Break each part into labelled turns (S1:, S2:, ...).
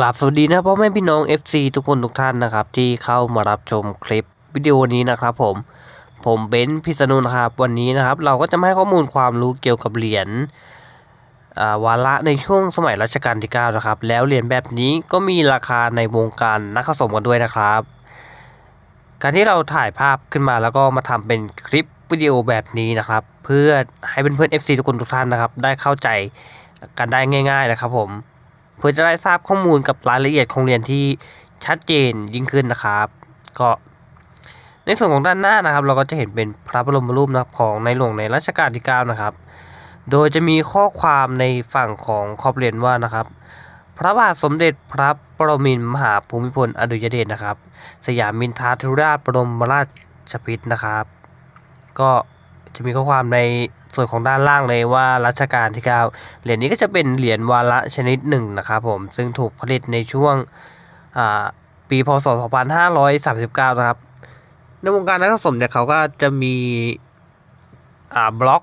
S1: กราบสวัสดีนะพ่อแม่พี่น้อง FC ทุกคนทุกท่านนะครับ ที่เข้ามารับชมคลิปวิดีโอนี้นะครับผม ผมเบนซ์พิษณุนะครับวันนี้นะครับ เราก็จะมาให้ข้อมูลความรู้เกี่ยวกับเหรียญวาระในช่วงสมัยรัชกาลที่ 9 นะครับ แล้วเหรียญแบบนี้ก็มีราคาในวงการนักสะสมกันด้วยนะครับ การที่เราถ่ายภาพขึ้นมาแล้วก็มาทำเป็นคลิปวิดีโอแบบนี้นะครับ เพื่อให้เพื่อนๆ FC ทุกคนทุกท่านนะครับ ได้เข้าใจกันได้ง่าย ๆ นะครับผม เพื่อจะได้ทราบข้อมูลกับรายละเอียดของเหรียญที่ชัดเจนยิ่งขึ้นนะครับ ก็ในส่วนของด้านหน้านะครับ เราก็จะเห็นเป็นพระบรมรูปนะครับของในหลวงในรัชกาลที่9นะครับ โดยจะมีข้อความในฝั่งของขอบเหรียญว่านะครับ พระบาทสมเด็จพระปรมินมหาภูมิพลอดุยเดชนะครับ สยามมินทราธิราชบรมราชพิตรนะครับ ก็จะมีข้อความใน ส่วนของด้านล่างเลยว่ารัชกาลที่ 9 เหรียญนี้ก็จะเป็นเหรียญวาระชนิดหนึ่งนะครับผมซึ่งถูกผลิตในช่วงปีพศ 2539 นะครับ ในวงการนักสะสมเนี่ยเขาก็จะมีบล็อก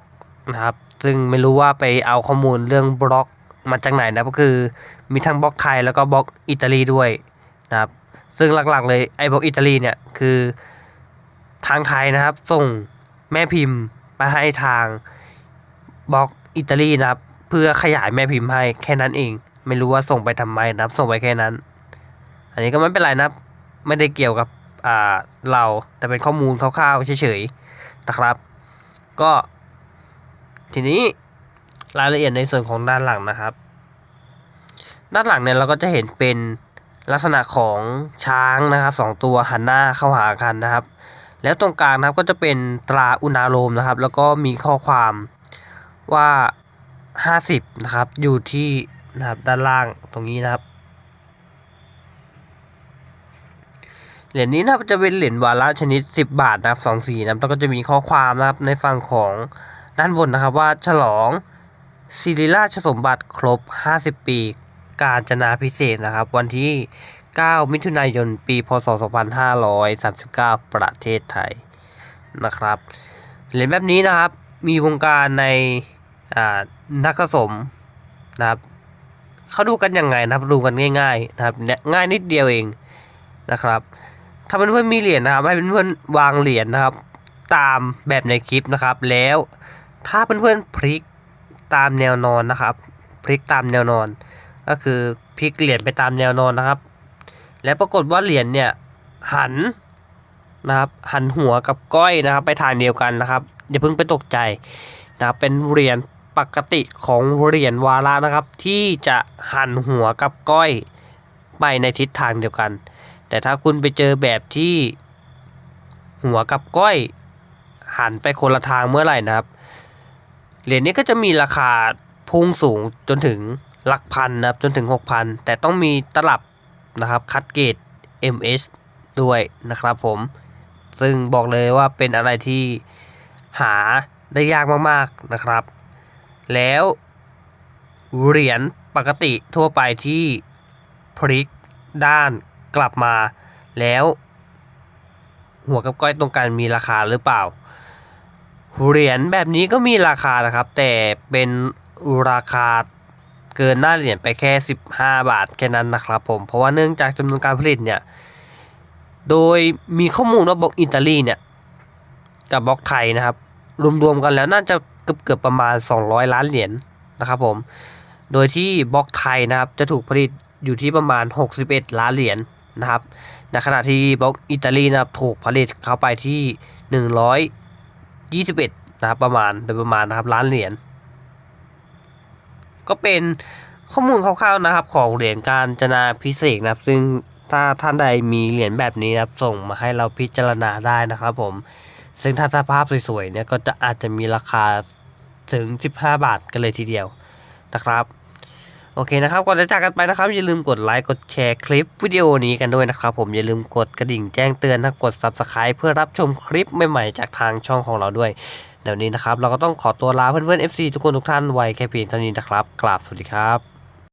S1: นะครับซึ่งไม่รู้ว่าไปเอาข้อมูลเรื่องบล็อกมาจากไหนนะก็คือมีทั้งบล็อกไทยแล้วก็บล็อกอิตาลีด้วยนะครับซึ่งหลักๆเลยไอ้บล็อกอิตาลีเนี่ยคือทางไทยนะครับส่งแม่พิมพ์ไปให้ทาง บล็อกอิตาลีนะครับ เพื่อขยายแม่พิมพ์ให้แค่นั้นเอง ไม่รู้ว่าส่งไปทำไมนะครับ ส่งไปแค่นั้น อันนี้ก็ไม่เป็นไรนะครับ ไม่ได้เกี่ยวกับอ่าเราแต่เป็นข้อมูลคร่าวๆเฉยๆนะครับ ก็ ทีนี้รายละเอียดในส่วนของด้านหลังนะครับ ด้านหลังเนี่ยเราก็จะเห็นเป็นลักษณะของช้างนะครับสองตัวหันหน้าเข้าหากันนะครับ แล้วตรงกลางนะครับก็จะเป็นตราอุณาโลมนะครับ แล้วก็มีข้อความ ว่า 50 นะครับ อยู่ที่นะครับด้านล่างตรงนี้นะครับ เหรียญนี้นะครับจะเป็นเหรียญวาระชนิด 10 บาทนะครับสองสีนะครับแล้วก็จะมีข้อความนะครับในฝั่งของด้านบนนะครับว่าฉลองศิริราชสมบัติครบ 50 ปีการจนาพิเศษนะครับ วันที่ 9 มิถุนายน ปี พศ 2539 ประเทศไทยนะครับ เหรียญแบบนี้นะครับ มีวงการใน นักสะสมนะครับเขาดูกันยังไงนะครับดูกันง่ายๆนะครับเนี่ยง่ายนิดเดียวเองนะครับ ถ้าเพื่อนๆมีเหรียญนะครับ ให้เพื่อนๆวางเหรียญนะครับ ตามแบบในคลิปนะครับ แล้วถ้าเพื่อนๆพลิกตามแนวนอนนะครับพลิกตามแนวนอน ก็คือพลิกเหรียญไปตามแนวนอนนะครับ แล้วปรากฏว่าเหรียญเนี่ยหันนะครับหันหัวกับก้อยนะครับ ไปทางเดียวกันนะครับอย่าเพิ่งไปตกใจนะครับเป็นเหรียญ ปกติของเหรียญวาระนะครับ ที่จะหันหัวกับก้อยไปในทิศทางเดียวกัน แต่ถ้าคุณไปเจอแบบที่หัวกับก้อยหันไปคนละทางเมื่อไหร่นะครับ เหรียญนี้ก็จะมีราคาพุ่งสูงจนถึงหลักพันนะครับจนถึง 6,000 แต่ต้องมีตลับนะครับคัดเกรด MS ด้วยนะครับผม ซึ่งบอกเลยว่าเป็นอะไรที่หาได้ยากมากๆนะครับ แล้วเหรียญปกติทั่วไปที่พลิกด้านกลับมา แล้ว หัวกับก้อยตรงกลางมีราคาหรือเปล่า เหรียญแบบนี้ก็มีราคานะครับ แต่เป็นราคาเกินหน้าเหรียญไปแค่ 15 บาทแค่นั้นนะครับผม เพราะว่าเนื่องจากจำนวนการผลิตเนี่ย โดยมีข้อมูลว่าบล็อกอิตาลีเนี่ย กับบล็อกไทยนะครับ รวมๆกันแล้วน่าจะ เกือบเกือบประมาณ 200 ล้านเหรียญนะครับผม โดยที่บล็อกไทยนะครับจะถูกผลิตอยู่ที่ประมาณ 61 ล้านเหรียญนะครับ ในขณะที่บล็อกอิตาลีนะครับถูกผลิตเข้าไปที่ 121นะครับประมาณโดยประมาณนะครับล้านเหรียญ ก็เป็นข้อมูลคร่าวๆนะครับของเหรียญการจนาพิเศษนะครับ ซึ่งถ้าท่านใดมีเหรียญแบบนี้นะครับส่งมาให้เราพิจารณาได้นะครับผม ซึ่งถ้าสภาพสวยๆเนี่ยก็จะอาจจะมีราคาถึง 15 บาทกันเลยทีเดียวนะครับ โอเคนะครับ ก่อนจะจากกันไปนะครับ อย่าลืมกดไลค์กดแชร์คลิปวิดีโอนี้กันด้วยนะครับ ผมอย่าลืมกดกระดิ่งแจ้งเตือนนะกด subscribe เพื่อรับชมคลิปใหม่ๆ จากทางช่องของเราด้วยเดี๋ยวนี้นะครับ เราก็ต้องขอตัวลาเพื่อนๆ FC ทุกคนทุกท่านไว้แค่เพียงเท่านี้นะครับกราบสวัสดีครับ